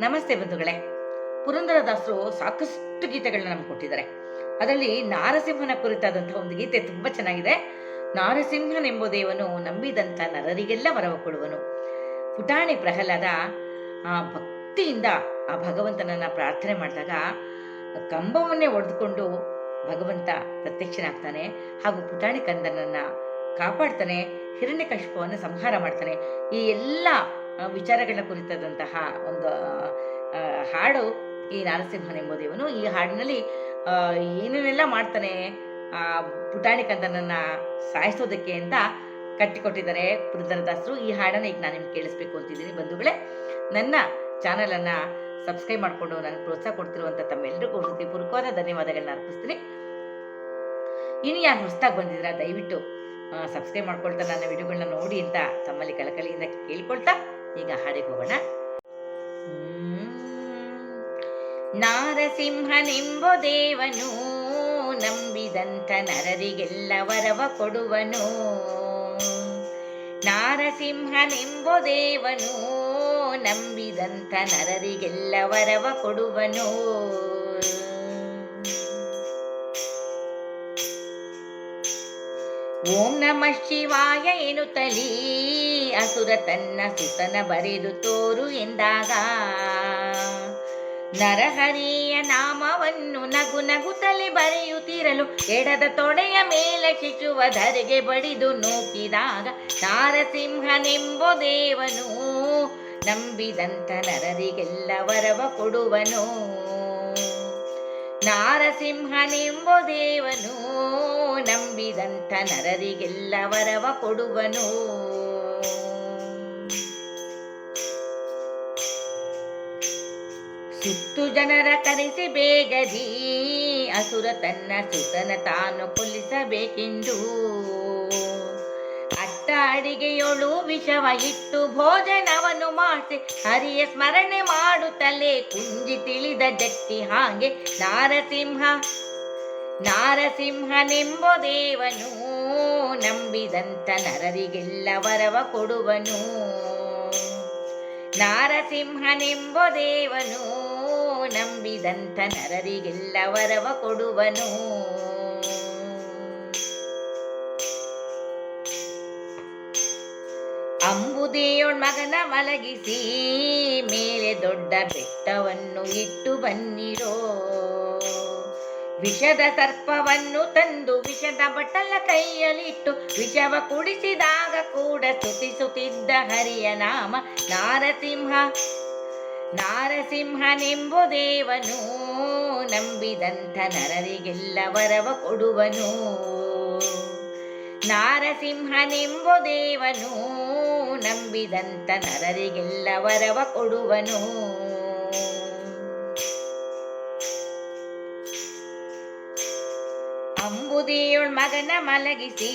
ನಮಸ್ತೆ ಬಂಧುಗಳೇ. ಪುರಂದರದಾಸರು ಸಾಕಷ್ಟು ಗೀತೆಗಳನ್ನ ನಮ್ಗೆ ಕೊಟ್ಟಿದ್ದಾರೆ. ಅದರಲ್ಲಿ ನಾರಸಿಂಹನ ಕುರಿತಾದಂತಹ ಒಂದು ಗೀತೆ ತುಂಬಾ ಚೆನ್ನಾಗಿದೆ. ನಾರಸಿಂಹನೆಂಬುದೇವನು ನಂಬಿದಂತ ನರರಿಗೆಲ್ಲ ವರವ ಕೊಡುವನು. ಪುಟಾಣಿ ಪ್ರಹ್ಲಾದ ಆ ಭಕ್ತಿಯಿಂದ ಆ ಭಗವಂತನನ್ನ ಪ್ರಾರ್ಥನೆ ಮಾಡಿದಾಗ ಕಂಬವನ್ನೇ ಒಡೆದುಕೊಂಡು ಭಗವಂತ ಪ್ರತ್ಯಕ್ಷನಾಗ್ತಾನೆ ಹಾಗೂ ಪುಟಾಣಿ ಕಂದನನ್ನ ಕಾಪಾಡ್ತಾನೆ, ಹಿರಣ್ಯಕಶಿಪವನ್ನು ಸಂಹಾರ ಮಾಡ್ತಾನೆ. ಈ ಎಲ್ಲ ಆ, ವಿಚಾರಗಳನ್ನ ಕುರಿತಾದಂತಹ ಒಂದು ಹಾಡು ಈ ನಾರಸಿಂಹನೆಂಬುದೇವನು ಈ ಹಾಡಿನಲ್ಲಿ ಏನೇನೆಲ್ಲ ಮಾಡ್ತಾನೆ ಆ ಪುಟಾಣಿ ಕಂದನನ್ನ ಸಾಯಿಸೋದಕ್ಕೆ ಅಂತ ಕಟ್ಟಿಕೊಟ್ಟಿದ್ದಾರೆ ಪುರಂದರದಾಸರು. ಈ ಹಾಡನ್ನ ಈಗ ನಾನು ನಿಮ್ಗೆ ಕೇಳಿಸ್ಬೇಕು ಅಂತಿದ್ದೀನಿ. ಬಂಧುಗಳೇ ನನ್ನ ಚಾನಲನ್ನು ಸಬ್ಸ್ಕ್ರೈಬ್ ಮಾಡಿಕೊಂಡು ನನಗೆ ಪ್ರೋತ್ಸಾಹ ಕೊಡ್ತಿರುವಂಥ ತಮ್ಮೆಲ್ಲರಿಗೂ ಹೃದಯಪೂರ್ವಕವಾದ ಧನ್ಯವಾದಗಳನ್ನ ಅರ್ಪಿಸ್ತೀನಿ. ಇನ್ನು ಯಾರು ಹೊಸದಾಗಿ ಬಂದಿದ್ದೀರಾ ದಯವಿಟ್ಟು ಸಬ್ಸ್ಕ್ರೈಬ್ ಮಾಡ್ಕೊಳ್ತಾ ನನ್ನ ವಿಡಿಯೋಗಳನ್ನ ನೋಡಿ ಅಂತ ತಮ್ಮಲ್ಲಿ ಕಳಕಳಿಯಿಂದ ಕೇಳ್ಕೊಳ್ತಾ ಈಗ ಹಾಡಿಗೆ ಹೋಗೋಣ. ನಾರಸಿಂಹನೆಂಬ ದೇವನು, ನಂಬಿದಂಥ ನರರಿಗೆಲ್ಲ ವರವ ಕೊಡುವನು. ನಾರಸಿಂಹನೆಂಬ ದೇವನು, ನಂಬಿದಂಥ ನರರಿಗೆಲ್ಲ ವರವ ಕೊಡುವನು. ಓಂ ನಮ ಶಿವಾಯ ಎನ್ನುತ್ತಲೀ ಅಸುರ ತನ್ನ ಸುತನ ಬರೆದು ತೋರು ಎಂದಾಗ. ನರಹರಿಯ ನಾಮವನ್ನು ನಗು ನಗುತ್ತಲೇ ಬರೆಯುತ್ತಿರಲು, ಎಡದ ತೊಡೆಯ ಮೇಲೆ ಶಿಶುವ ಧರೆಗೆ ಬಡಿದು ನೂಕಿದಾಗ, ನಾರಸಿಂಹನೆಂಬ ದೇವನು ನಂಬಿದಂತ ನರರಿಗೆಲ್ಲ ವರವ ಕೊಡುವನು. ನಾರಸಿಂಹನೆಂಬ ದೇವನು ನಂಬಿದಂಥ ನರರಿಗೆಲ್ಲ ವರವ ಕೊಡುವನು. ಸುತ್ತು ಜನರ ಕರೆಸಿ ಬೇಗದಿ, ಅಸುರ ತನ್ನ ಸುತನ ತಾನು ಕೊಲ್ಲಿಸಬೇಕೆಂದು. ಅಟ್ಟ ಅಡಿಗೆಯೊಳು ವಿಷವ ಇಟ್ಟು ಭೋಜನವನ್ನು ಮಾಡಿಸಿ, ಹರಿಯ ಸ್ಮರಣೆ ಮಾಡುತ್ತಲೇ ಕುಂಜಿ ತಿಳಿದ ಜಟ್ಟಿ ಹಾಗೆ ನಾರಸಿಂಹ ನಾರಸಿಂಹನೆಂಬ ದೇವನು ನಂಬಿದಂತ ನರರಿಗೆಲ್ಲ ವರವ ಕೊಡುವನು. ನಾರಸಿಂಹನೆಂಬ ದೇವನು ನಂಬಿದಂತ ನರರಿಗೆಲ್ಲ ವರವ ಕೊಡುವನು. ಅಂಬುದಿಯೊಳ್ ಮಗನ ಮಲಗಿಸಿ ಮೇಲೆ ದೊಡ್ಡ ಬೆಟ್ಟವನ್ನು ಇಟ್ಟು ಬನ್ನಿರೋ. ವಿಷದ ಸರ್ಪವನ್ನು ತಂದು ವಿಷದ ಬಟ್ಟಲ ಕೈಯಲ್ಲಿಟ್ಟು ವಿಷವ ಕುಡಿಸಿದಾಗ ಕೂಡ ಸ್ತುತಿಸುತ್ತಿದ್ದ ಹರಿಯ ನಾಮ ನಾರಸಿಂಹ. ನಾರಸಿಂಹನೆಂಬ ದೇವನು, ನಂಬಿದಂಥ ನರರಿಗೆಲ್ಲ ವರವ ಕೊಡುವನು. ನಾರಸಿಂಹನೆಂಬ ದೇವನು, ನಂಬಿದಂಥ ನರರಿಗೆಲ್ಲ ವರವ ಕೊಡುವನು. ಅಂಬುದಿಯೊಳ್ ಮಗನ ಮಲಗಿಸಿ,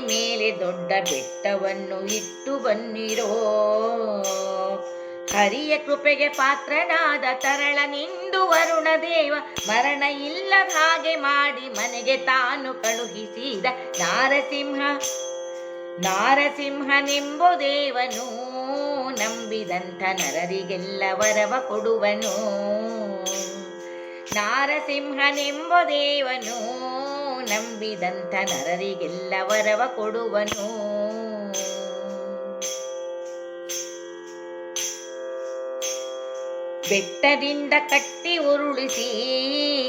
ಮೇಲೆ ದೊಡ್ಡ ಬೆಟ್ಟವನ್ನು ಇಟ್ಟು ಬನ್ನಿರೋ ಹರಿಯ ಕೃಪೆಗೆ ಪಾತ್ರನಾದ ತರಳ ನಿಂದು ವರುಣ ದೇವ, ಮರಣ ಇಲ್ಲದ ಹಾಗೆ ಮಾಡಿ ಮನೆಗೆ ತಾನು ಕಳುಹಿಸಿದ ನಾರಸಿಂಹ. ನಾರಸಿಂಹನೆಂಬು ದೇವನು, ನಂಬಿದಂಥ ನರರಿಗೆಲ್ಲ ವರವ ಕೊಡುವನು. ನಾರಸಿಂಹನೆಂಬ ದೇವನು ನಂಬಿದಂಥ ನರರಿಗೆಲ್ಲ ವರವ ಕೊಡುವನು. ಬೆಟ್ಟದಿಂದ ಕಟ್ಟಿ ಉರುಳಿಸಿ,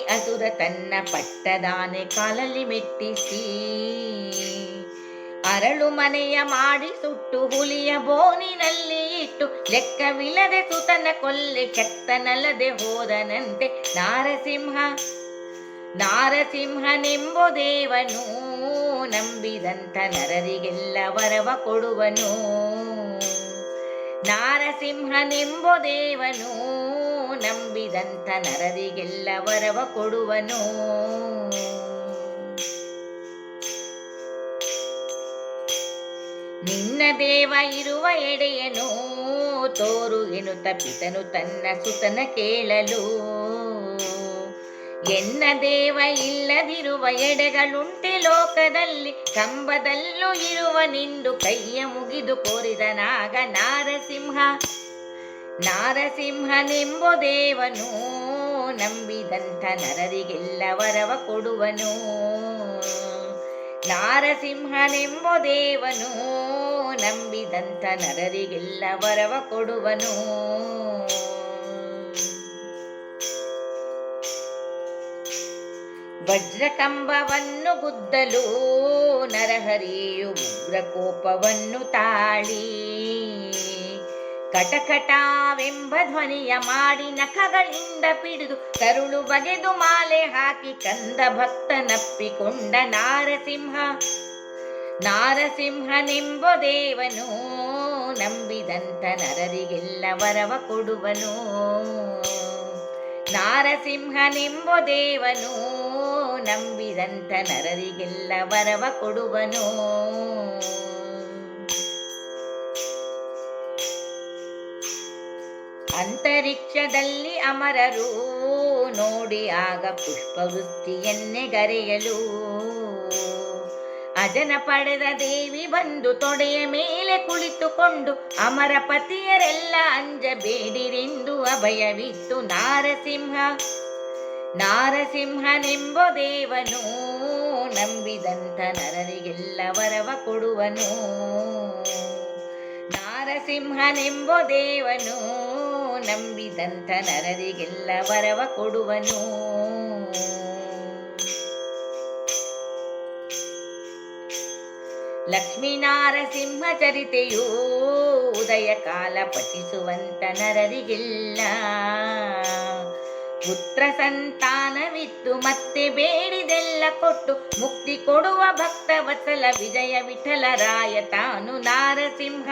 ಅಸುರ ತನ್ನ ಪಟ್ಟದಾನೆ ಕಾಲಲ್ಲಿ ಮೆಟ್ಟಿಸಿ. ಅರಳು ಮನೆಯ ಮಾಡಿ ಸುಟ್ಟು ಹುಲಿಯ ಬೋನಿನಲ್ಲಿ ಇಟ್ಟು, ಲೆಕ್ಕವಿಲ್ಲದೆ ಸುತನ ಕೊಲ್ಲಿ ಕೆತ್ತನಲ್ಲದೆ ಹೋದನಂತೆ ನಾರಸಿಂಹ ನಾರಸಿಂಹನೆಂಬ ದೇವನು ನಂಬಿದಂಥ ನರರಿಗೆಲ್ಲ ವರವ ಕೊಡುವನು. ನಾರಸಿಂಹನೆಂಬು ದೇವನು ನಂಬಿದಂಥ ನರರಿಗೆಲ್ಲ ವರವ ಕೊಡುವನು. ನಿನ್ನ ದೇವ ಇರುವ ಎಡೆಯನು ತೋರು ಎನ್ನುತ್ತ ಪಿತನು ತನ್ನ ಸುತನ ಕೇಳಲು. ಎನ್ನ ದೇವ ಇಲ್ಲದಿರುವ ಎಡೆಗಳುಂಟೆ ಲೋಕದಲ್ಲಿ, ಕಂಬದಲ್ಲೂ ಇರುವ ನಿಂದು ಕೈಯ ಮುಗಿದು ಕೋರಿದ ನಾಗ ನಾರಸಿಂಹ. ನಾರಸಿಂಹನೆಂಬ ದೇವನು, ನಂಬಿದಂಥ ನರರಿಗೆಲ್ಲ ವರವ ಕೊಡುವನು. ನಾರಸಿಂಹನೆಂಬ ದೇವನು, ನಂಬಿದಂಥ ನರರಿಗೆಲ್ಲ ವರವ ಕೊಡುವನು. ವಜ್ರಕಂಬವನ್ನು ಗುದ್ದಲು, ನರಹರಿಯು ಉಗ್ರಕೋಪವನ್ನು ತಾಳಿ. ಕಟಕಟಾವೆಂಬ ಧ್ವನಿಯ ಮಾಡಿ ನಖಗಳಿಂದ ಪಿಡಿದು ಕರುಳು ಬಗೆದು ಮಾಲೆ ಹಾಕಿ ಕಂದ ಭಕ್ತನಪ್ಪಿಕೊಂಡ ನಾರಸಿಂಹ. ನಾರಸಿಂಹನೆಂಬ ದೇವನು ನಂಬಿದಂತ ನರರಿಗೆಲ್ಲ ವರವ ಕೊಡುವನು. ನಾರಸಿಂಹನೆಂಬ ದೇವನು ನಂಬಿದಂತ ನರರಿಗೆಲ್ಲ ವರವ ಕೊಡುವನು. ಅಂತರಿಕ್ಷದಲ್ಲಿ ಅಮರರು ನೋಡಿ ಆಗ ಪುಷ್ಪವೃತ್ತಿಯನ್ನೇ ಗರೆಯಲು. ಅಜನ ಪಡೆದ ದೇವಿ ಬಂದು ತೊಡೆಯ ಮೇಲೆ ಕುಳಿತುಕೊಂಡು ಅಮರ ಪತಿಯರೆಲ್ಲ ಅಂಜಬೇಡಿರೆಂದು ಅಭಯವಿತ್ತು ನಾರಸಿಂಹ. ನಾರಸಿಂಹನೆಂಬ ದೇವನು ನಂಬಿದಂತ ನರರಿಗೆಲ್ಲ ವರವ ಕೊಡುವನು. ನಾರಸಿಂಹನೆಂಬ ದೇವನು ನಂಬಿದಂತ ನರರಿಗೆಲ್ಲ ವರವ ಕೊಡುವನು. ಲಕ್ಷ್ಮೀನಾರಸಿಂಹ ಚರಿತೆಯು ಉದಯ ಕಾಲ ಪಠಿಸುವಂತ ನರರಿಗೆಲ್ಲ ಪುತ್ರ ಸಂತಾನವಿತ್ತು ಮತ್ತೆ ಬೇಡಿದೆಲ್ಲ ಕೊಟ್ಟು ಮುಕ್ತಿ ಕೊಡುವ ಭಕ್ತ ವಸಲ ವಿಜಯ ವಿಠಲರಾಯ ತಾನು ನಾರಸಿಂಹ.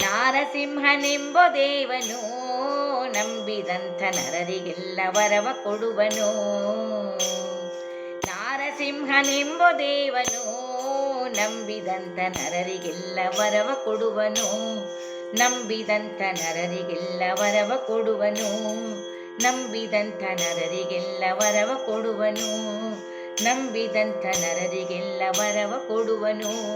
ನಾರಸಿಂಹನೆಂಬ ದೇವನು ನಂಬಿದಂಥ ನರರಿಗೆಲ್ಲ ವರವ ಕೊಡುವನು. ನಾರಸಿಂಹನೆಂಬ ದೇವನು ನಂಬಿದಂಥ ನರರಿಗೆಲ್ಲ ವರವ ಕೊಡುವನು. ನಂಬಿದಂಥ ನರರಿಗೆಲ್ಲ ವರವ ಕೊಡುವನು. ನಂಬಿದಂಥ ನರರಿಗೆಲ್ಲ ವರವ ಕೊಡುವನು. ನಂಬಿದಂಥ ನರರಿಗೆಲ್ಲ ವರವ ಕೊಡುವನು.